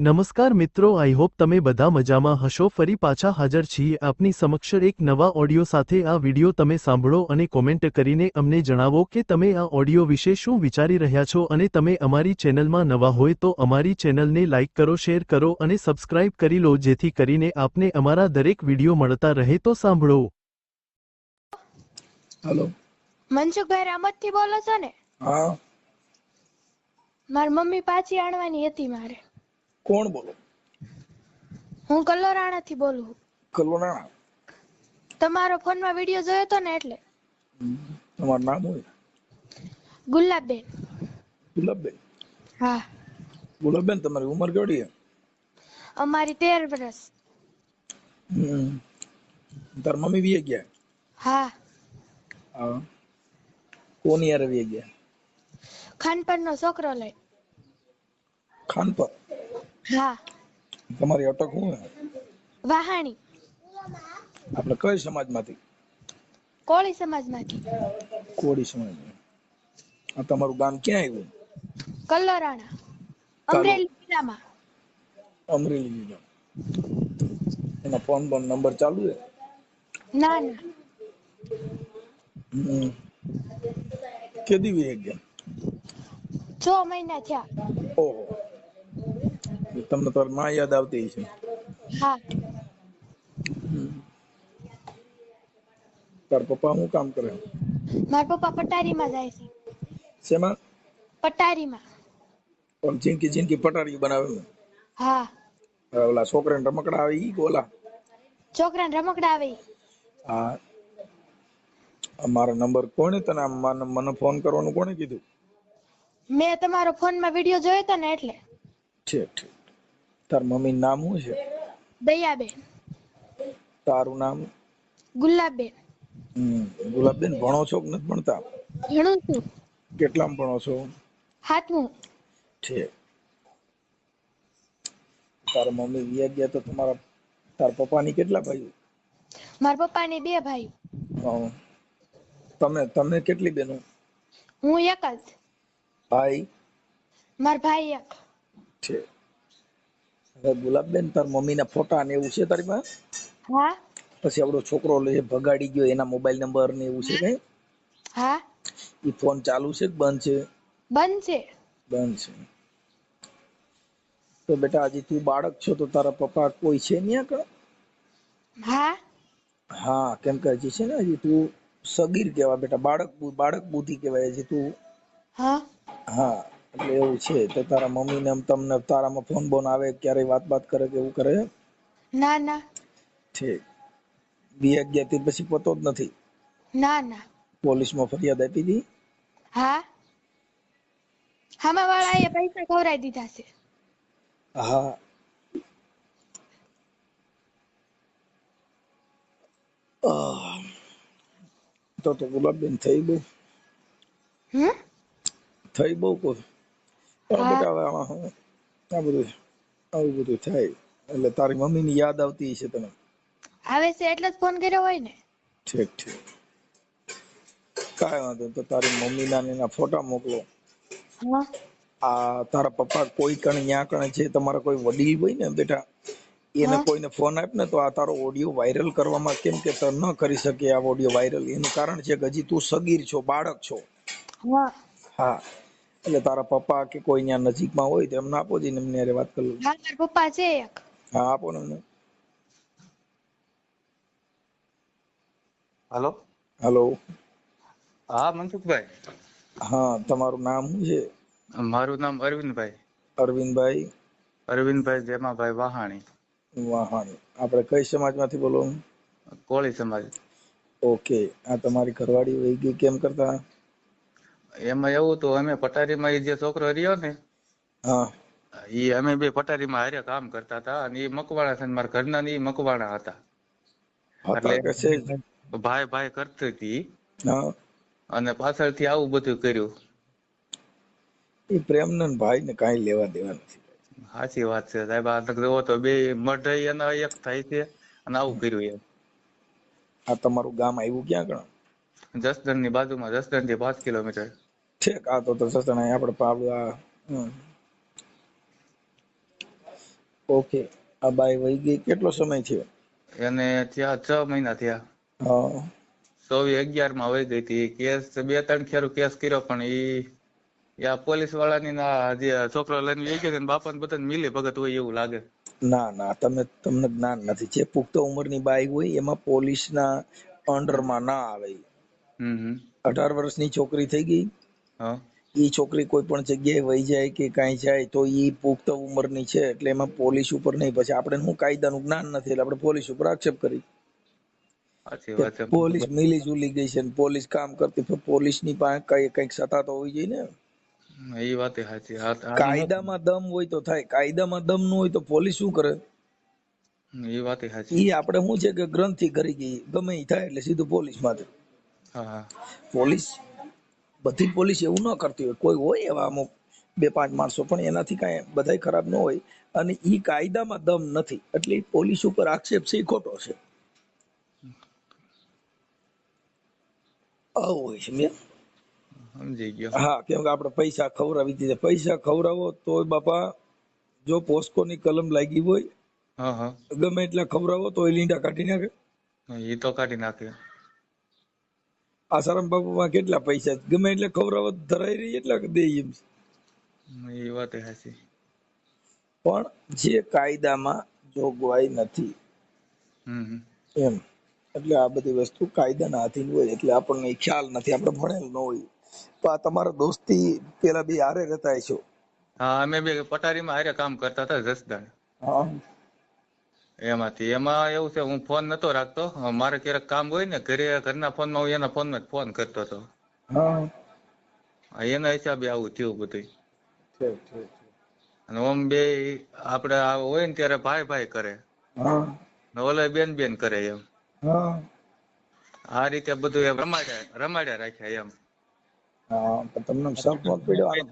નમસ્કાર મિત્રો I hope તમે બધા મજામાં હશો. ફરી પાછા હાજર છીએ આપની સમક્ષ એક નવા ઓડિયો સાથે. આ વિડિયો તમે સાંભળો અને કોમેન્ટ કરીને અમને જણાવો કે તમે આ ઓડિયો વિશે શું વિચારી રહ્યા છો અને તમે અમારી ચેનલમાં નવા હોય તો અમારી ચેનલને લાઇક કરો શેર કરો અને સબસ્ક્રાઇબ કરી લો જેથી કરીને આપને અમારા દરેક વિડિયો મળતા રહે તો સાંભળો. હાલો મનસુખભાઈ રામતથી બોલો છો ને? હા. મારી મમ્મી પાછી આણવાની હતી મારે. કોણ બોલો? હું કલોરાણાથી બોલું. કલોરાણા તમારો ફોનમાં વિડિયો જોયો તો ને એટલે? તમારું નામ હોય? ગુલાબબેન. ગુલાબબેન? હા. ગુલાબબેન તમારી ઉંમર કેવડી છે? અમારી તેર વર્ષ. હમ. તાર મમ્મી વીએ ગયા? હા. હા. કોની યાર વીએ ગયા? ખાનપણનો છોકરો લઈ. ખાનપર? હા તમારી અટક હું છે વાહાણી. આપણે કઈ સમાજમાંથી? કોળી સમાજમાંથી. કોળી સમાજ આ તમારું ગામ ક્યાં આવ્યું? કલોરાણા અમરેલી જિલ્લામાં. અમરેલી જિલ્લા. એના ફોન પર નંબર ચાલુ છે? ના ના. કેદી વીએ ગયા? છ મહિના થયા. ઓહો. તમને તો માં યાદ આવતી છે હા. તાર પપ્પા શું કામ કરે? મારા પપ્પા પટારીમાં જાય છે. શેમાં? પટારીમાં. ઓલ જિંકી જિંકી પટારી બનાવે હા. ઓલા છોકરાને રમકડા આવે ઈ ઓલા છોકરાને રમકડા આવે હા. અમારો મારો નંબર કોણે તને? મને ફોન કરવાનું કોણે કીધું? મેં તમારો ફોનમાં વીડિયો જોયો તો ને એટલે. ઠીક ઠીક. તાર મમ્મી નામ શું છે? દયાબેન. તારું નામ? ગુલાબબેન. હમ ગુલાબબેન ભણો છો કે નથી ભણતા? ભણું છું. કેટલામ ભણો છો? હાથમું છે તારા મમ્મી વિયા ગયા તો તમારા તાર પપ્પાની કેટલા ભાઈઓ? મારા પપ્પાને બે ભાઈ. તમે તમે કેટલી બેનો? હું એક જ. ભાઈ? મારા ભાઈ એક. છે હવે ગુલાબબેન તાર મમ્મીના ફોટા ને એવું છે તારી પાસે? હા. પછી આપણો છોકરો લે ભગાડી ગયો એના મોબાઈલ નંબર ને એવું છે કઈ? હા. ઈ ફોન ચાલુ છે કે બંધ છે? બંધ છે. બંધ છે. તો બેટા હજી તું બાળક છો તો તારા પપ્પા કોઈ છે નહીં આગળ હા. હા કેમ કે હજી છે ને હજી તું સગીર કહેવાય બેટા બાળક બાળક બુદ્ધિ કહેવાય હજી તું. હા. હા. એટલે એવું છે. તો તારા મમ્મી ને તમને તારામાં ફોન બોન આવે ક્યારેય વાત વાત કરે કે એવું કરે? ના ના. ઠીક. બી અગિયારથી પછી પતો જ નથી? ના ના. પોલીસમાં ફરિયાદ આપી હતી હા. હામા એ પૈસા ખવરાઈ દીધા છે. હા. તો તો ગુલાબબેન થઈ બહુ? હમ? થઈ બહુ કોઈ? આ બધું આવું બધું થાય. એટલે તારી મમ્મીની યાદ આવતી છે તને. આવે છે એટલે જ ફોન કર્યો હોય ને. ઠીક ઠીક. કાંઈ વાંધો તો તારી મમ્મીના ને એના ફોટા મોકલો. આ તારા પપ્પા કોઈ કણ ન્યા કણ છે તમારા કોઈ વડીલ હોય ને બેટા એને કોઈને ફોન આપ ને તો આ તારો ઓડિયો વાયરલ કરવામાં કેમ કે તને ન કરી શકે આ ઓડિયો વાયરલ એનું કારણ છે કે હજી તું સગીર છો બાળક છો. હા. હા. એટલે તારા પપ્પા કે કોઈ ત્યાં નજીકમાં હોય તો એમને આપો જઈને એમને અરે વાત કરી લઉં. હા મારા પપ્પા છે એક. હા આપો ને એમને. હેલો? હેલો. હા મનસુખભાઈ. હા તમારું નામ શું છે? મારું નામ અરવિંદભાઈ. અરવિંદભાઈ. અરવિંદભાઈ જેમાભાઈ વાહાણી. વાહાણી. આપણે કઈ સમાજમાંથી બોલો? કોળી સમાજ. ઓકે. આ તમારી ઘરવાળી વહી ગઈ. કેમ કરતા? એમાં એવું તો અમે પટારીમાં એ જે છોકરો રહ્યો ને હા. ઈ અમે બે પટારીમાં હારે કામ કરતા હતા અને એ મકવાણા છે ને મારા ઘરના ને એ મકવાણા હતા. જ? ભાઈ ભાઈ કરતી હતી. અને પાછળથી આવું બધું કર્યું. એ પ્રેમને ને ભાઈને લેવા દેવા નથી સાચી વાત છે સાહેબ આ જોવો તો બે મઢ એના એક થાય છે અને આવું કર્યું એમ. આ તમારું ગામ આવ્યું ક્યાં ગણ? જસદણની બાજુમાં જસદણથી પાંચ કિલોમીટર. ઠેક આ તો સસણા આપણે પાવડા. ઓકે આ બાઈ વહી ગઈ. કેટલો સમય થયો? એને ત્યાં છ મહિના થયા. હા. અગિયારમાં વહી ગઈ હતી. કેસ બે ત્રણ ખેરું કેસ કર્યો પણ ઈ યા પોલીસ વાળાની ના જે છોકરો લઈને વહી ગયો ને બાપા ને બધાને મિલી ભગત હોય એવું લાગે. ના ના તમે તમને જ્ઞાન નથી. જે પુખ્ત ઉંમરની બાઈ હોય એમાં પોલીસના અંડરમાં ના આવે. હમ હમ. અઢાર વર્ષની છોકરી થઈ ગઈ. ઈ છોકરી કોઈ પણ જગ્યાએ વહી જાય કે કાંઈ જાય તો એ પુખ્ત ઉંમરની છે એટલે એમાં પોલીસ ઉપર નહીં. પછી આપણે શું કાયદાનું જ્ઞાન નથી એટલે આપણે પોલીસ ઉપર આક્ષેપ કરી. પોલીસ મિલી જુલી ગઈ છે પોલીસ કામ કરતી તો પોલીસની પાસે કઈ કંઈક સત્તા તો હોવી જોઈએ ને. એ વાત સાચી. કાયદામાં દમ હોય તો થાય. કાયદામાં દમ ન હોય તો પોલીસ શું કરે? એ વાત સાચી. ઈ આપણે શું છે કે ગ્રંથિ કરી ગઈ. ગમે એ થાય એટલે સીધું પોલીસમાં હા હા. પોલીસ બધી પોલીસ એવું ન કરતી હોય. કોઈ હોય એવા અમુક બે પાંચ માણસો પણ એનાથી કાંઈ બધાય ખરાબ ન હોય અને એ કાયદામાં દમ નથી. એટલે પોલીસ ઉપર આક્ષેપ છે ખોટો છે. આવું હોય છે મેં. સમજી ગયો. હા કેમ કે આપણે પૈસા ખવડાવી દીધા. પૈસા ખવડાવો તોય બાપા જો પોસ્કોની કલમ લાગી હોય હા હા. ગમે એટલા ખવડાવો તો એ લીંડા કાઢી નાખે. એ તો કાઢી નાખે. આસારામ બાપુમાં કેટલા પૈસા ગમે એટલે ખવડાવો ધરાઈ રહી એટલા દે એમ એ વાત સાચી પણ જે કાયદામાં જોગવાઈ નથી. એમ. એટલે આ બધી વસ્તુ કાયદાના આધીન હોય એટલે આપણને ખ્યાલ નથી આપણે ભણેલ ન હોય તો આ તમારા દોસ્તી પેલા બે હારે રહેતા છો? હા અમે બે પટારીમાં હારે કામ કરતા હતા જસદાન હા. એમાંથી એમાં એવું છે હું ફોન નતો રાખતો. મારે ક્યારેક કામ હોય ને ઘરે ઘરના ફોનમાં હું એના ફોનમાં જ ફોન કરતો હતો. એના હિસાબે આવું થયું બધું અને ઓમ બે આપડે હોય ને ત્યારે ભાઈ ભાઈ કરે. ઓલે બેન બેન કરે એમ. આ રીતે બધું રમાડ્યા રમાડ્યા રાખ્યા એમ. તમને શક ન પડ્યો આનો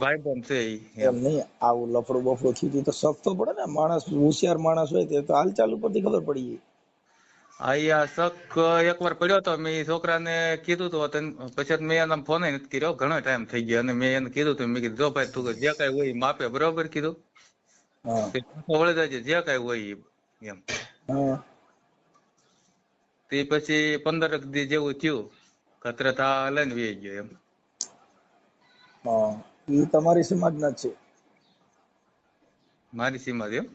ભાઈ પણ છે એમ. નહીં આવું લફડું બફડું થયું તો શક તો પડે ને. માણસ હોશિયાર માણસ હોય તે તો હાલચાલ ઉપરથી ખબર પડી જાય અહીંયા શક એકવાર પડ્યો તો મેં છોકરાને કીધું હતું પછી મેં એના ફોન નથી કર્યો. ઘણો ટાઈમ થઈ ગયો અને મેં એને કીધું તું મેં કીધું જો ભાઈ તું જે કાંઈ હોય માપે. બરોબર કીધું? તે વળી જાય છે, જે કાંઈ હોય એમ. તે પછી પંદર દી જેવું થયું. કતરે તા લઈને વી ગયો એમ હા ઈ તમારી સમાજના છે મારી સીમા એમ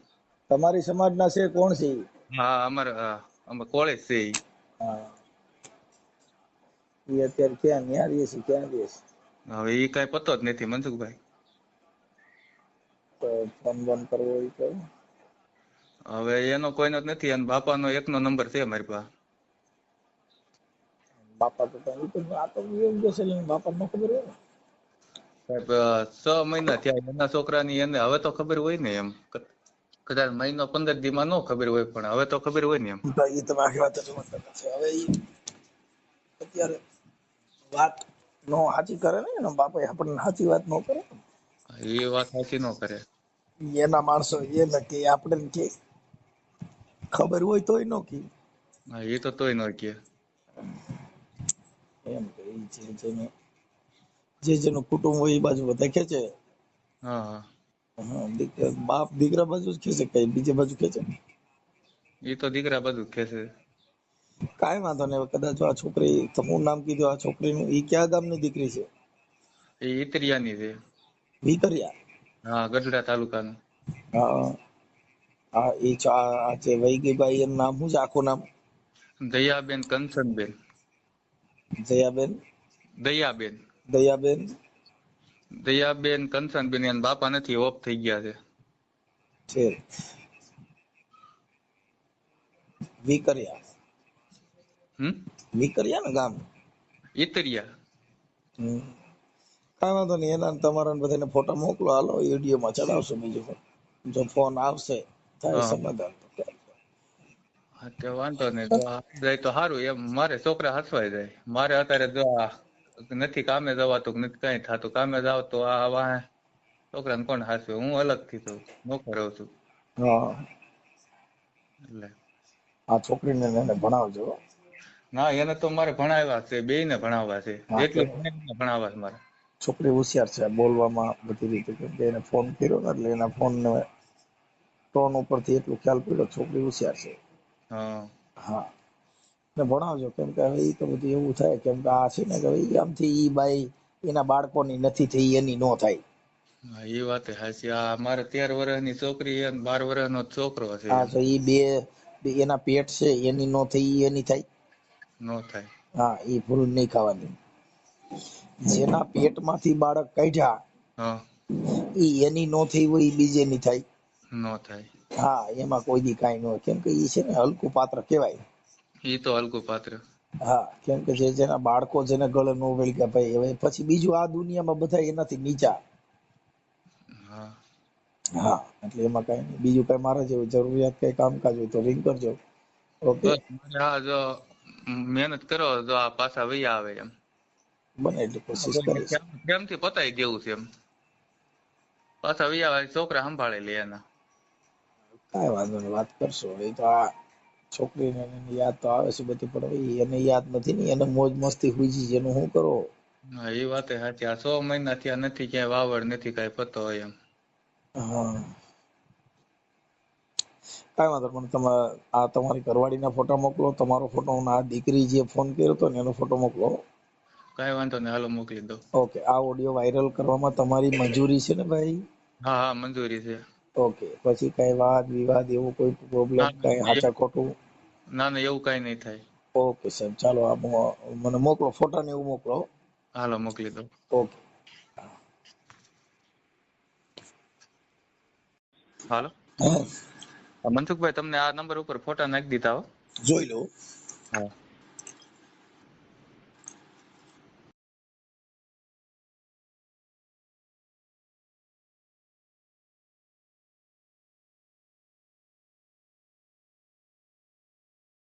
તમારી સમાજના છે કોણ છે હા અમારે અમારે કોલેજ છે એ ઈ અત્યારે ક્યાં ન્યા રહે છે ક્યાં રહે છે હવે એ કઈ પતો જ નથી મનસુખભાઈ તો ફોન બોન કરવો એ તો હવે એનો કોઈનો જ નથી અને બાપાનો એકનો નંબર છે મારી પાસે બાપા તો આ તો એમ જશે બાપા ને ખબર હોય ને. સાહેબ છ મહિના થયા એના છોકરાની એને હવે તો ખબર હોય ને એમ. કદાચ મહિનો પંદર દી માં ન ખબર હોય પણ હવે તો ખબર હોય ને એમ. તો ઈ તમે આખી વાત જ છે હવે અત્યારે વાત નો સાચી કરે ને એના બાપા આપણને સાચી વાત નો કરે. એ વાત સાચી ન કરે. એના માણસો એને કે આપણે કે. ખબર હોય તોય નો કે. એ તો તોય ન કે. એમ કે ઈ છે જેને જે જેનું કુટુંબ હોય એ બાજુ બધા ખેંચે. હા હા. બાપ દીકરા બાજુ જ ખેંચે કઈ બીજી બાજુ ખેંચે એ તો દીકરા બાજુ ખેંચે. કાઈ વાંધો નહીં કદાચ આ છોકરી તમું નામ કીધું આ છોકરીનું ઈ કયા ગામની દીકરી છે? એ ઈતરિયાની છે. ઈતરિયા? હા ગઢડા તાલુકાનું. હા હા. એ આ જે વહી ગઈ બાઈ એનું નામ શું છે આખું નામ? દયાબેન કંચનબેન જયાબેન દયાબેન. દયાબેન? દયાબેન કંચનબેન એના બાપા નથી ઓફ થઈ ગયા છે. છે વિકરિયા. હમ? વિકરિયા ને ગામ? ઈતરિયા. હમ. કાંઈ વાંધો નહીં એના તમારા ને બધાને ફોટા મોકલો. હાલો વિડીયોમાં ચડાવશો બીજું. જો ફોન આવશે થાય સમાધાન. તો તે વાંધો નહીં જો જાય તો સારું. એમ મારે છોકરા હસવાઈ જાય. મારે અત્યારે જો નથી કામે જવાતું નથી કઈ થતું. કામે જાવ તો આ વાહે છોકરાને કોણ હાસવે? હું અલગથી તો નોખો રહું છું. એટલે. આ છોકરીને એને ભણાવજો. ના એને તો મારે ભણાવ્યા છે બે ને ભણાવવા છે જેટલું ભણાવવા છે મારે? છોકરી હોશિયાર છે બોલવામાં બધી રીતે કે એને ફોન કર્યો ને એટલે એના ફોન ને ટોન ઉપરથી એટલું ખ્યાલ પડ્યો છોકરી હોશિયાર છે. હા. હા. ને ભણાવજો કેમ કે હવે એ તો બધું એવું થાય કેમ કે આ છે ને કે ભાઈ આમથી ઈ બાઈ એના બાળકોની નથી થઈ એની નો થાય. એ વાત સાચી. આ મારે તેર વર્ષની છોકરી અને બાર વર્ષનો છોકરો છે. હા તો ઈ બે એના પેટ છે એની નો થઈ એની થાય. નો થાય. હા એ ભૂલ નહીં ખાવાની. જેના પેટમાંથી બાળક કાઢ્યા હા. એ એની નો થઈ હોય ઈ બીજેની થાય. નો થાય. હા એમાં કોઈ દી કઈ ન હોય. કેમ કે ઈ છે ને હલકું પાત્ર કહેવાય. ઈ તો હલકું પાત્ર. હા કેમ કે જે જેના બાળકો જેને ગળે નો વળગ્યા ભાઈ હવે પછી બીજું આ દુનિયામાં બધા એનાથી નીચા. હા. હા એટલે એમાં કઈ નહીં. બીજું કઈ મારે જેવું જરૂરિયાત કઈ કામકાજ હોય તો રિંગ કરજો. ઓકે જો મહેનત કરો તો આ પાછા વૈયા આવે એમ. બને એટલે કોશિશ કરીશ. પ્રેમ- પ્રેમથી પતાઈ દેવું છે એમ? પાછા વહી આવે છોકરા સંભાળી લે એના. કાંઈ વાંધો નહીં વાત કરશો. એ તો આ છોકરીને એને યાદ તો આવે છે બધી પણ એને યાદ નથી ને એને મોજ મસ્તી છે એનું શું કરો? હા એ વાત સાચી. આ સો મહિના થયા નથી ક્યાંય વાવડ નથી કાંઈ પતો હોય એમ. હા. કાંઈ વાંધો પણ તમે આ તમારી ઘરવાળીના ફોટા મોકલો તમારો ફોટો આ દીકરી જે ફોન કર્યો હતો ને એનો ફોટો મોકલો. કાંઈ વાંધો નહીં હાલો મોકલી દો ઓકે આ ઓડિયો વાયરલ કરવામાં તમારી મંજૂરી છે ને ભાઈ? હા હા મંજૂરી છે. ઓકે પછી કઈ વાદ વિવાદ એવું કોઈ પ્રોબ્લેમ કઈ હાચા ખોટું? ના ના એવું કઈ નહીં થાય. ઓકે સાહેબ ચાલો આપ મને મોકલો ફોટા ને એવું મોકલો હાલો મોકલી દો ઓકે હાલો. મનસુખભાઈ તમને આ નંબર ઉપર ફોટા નાખી દીધા હો. જોઈ લઉં હા.